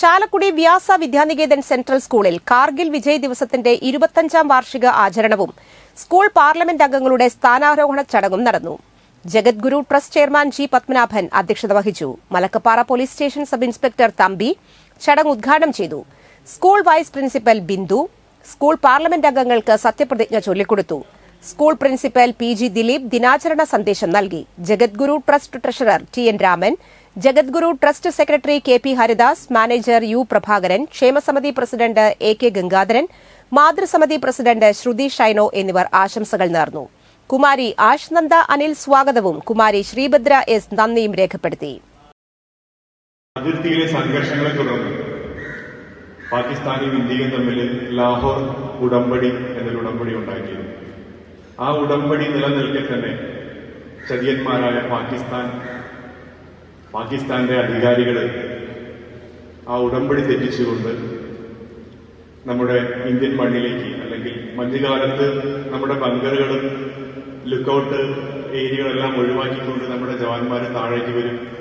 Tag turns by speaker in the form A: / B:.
A: ചാലക്കുടി വ്യാസ Vidya Niketan central സ്കൂളിൽ കാർഗിൽ വിജയ് ദിവസത്തിന്റെ ഇരുപത്തഞ്ചാം വാർഷിക ആചരണവും സ്കൂൾ പാർലമെന്റ് അംഗങ്ങളുടെ സ്ഥാനാരോഹണ ചടങ്ങും നടന്നു. Jagadguru trust chairman G Padmanabhan അധ്യക്ഷത വഹിച്ചു. Malakkappara police station sub inspector Thampi ചടങ്ങ് ഉദ്ഘാടനം ചെയ്തു. School vice principal Bindu school parliament അംഗങ്ങൾക്ക് സത്യപ്രതിജ്ഞ ചൊല്ലിക്കൊടുത്തു. School principal P G Dileep ദിനാചരണ സന്ദേശം നൽകി. Jagadguru trust treasurer T N Raman Jagadguru trust secretary K P Haridas manager U Prabhakaran ക്ഷേമസമിതി president A K Gangadharan മാതൃസമിതി പ്രസിഡന്റ് ശ്രുതി ഷൈനോ എന്നിവർ ആശംസകൾ നേർന്നു. കുമാരി ആഷ് നന്ദ അനിൽ സ്വാഗതവും. കുമാരി ശ്രീഭദ്ര എസ് നന്ദിയും രേഖപ്പെടുത്തി.
B: അതിർത്തിയിലെ സംഘർഷങ്ങളെ തുടർന്ന് പാകിസ്ഥാനും ഇന്ത്യയും തമ്മിൽ ലാഹോർ ഉടമ്പടി എന്നൊരു ഉടമ്പടി ഉണ്ടാക്കിയിരുന്നു. ആ ഉടമ്പടി നിലനിൽക്കെ തന്നെ ചതിയന്മാരായ പാകിസ്ഥാൻ പാകിസ്ഥാന്റെ അധികാരികൾ ആ ഉടമ്പടി തെറ്റിച്ചുകൊണ്ട് നമ്മുടെ ഇന്ത്യൻ മണ്ണിലേക്ക് അല്ലെങ്കിൽ മഞ്ഞുകാലത്ത് നമ്മുടെ ബങ്കറുകളും ലുക്കൌട്ട് ഏരിയകളെല്ലാം ഒഴിവാക്കിക്കൊണ്ട് നമ്മുടെ ജവാന്മാർ താഴേക്ക് വരും.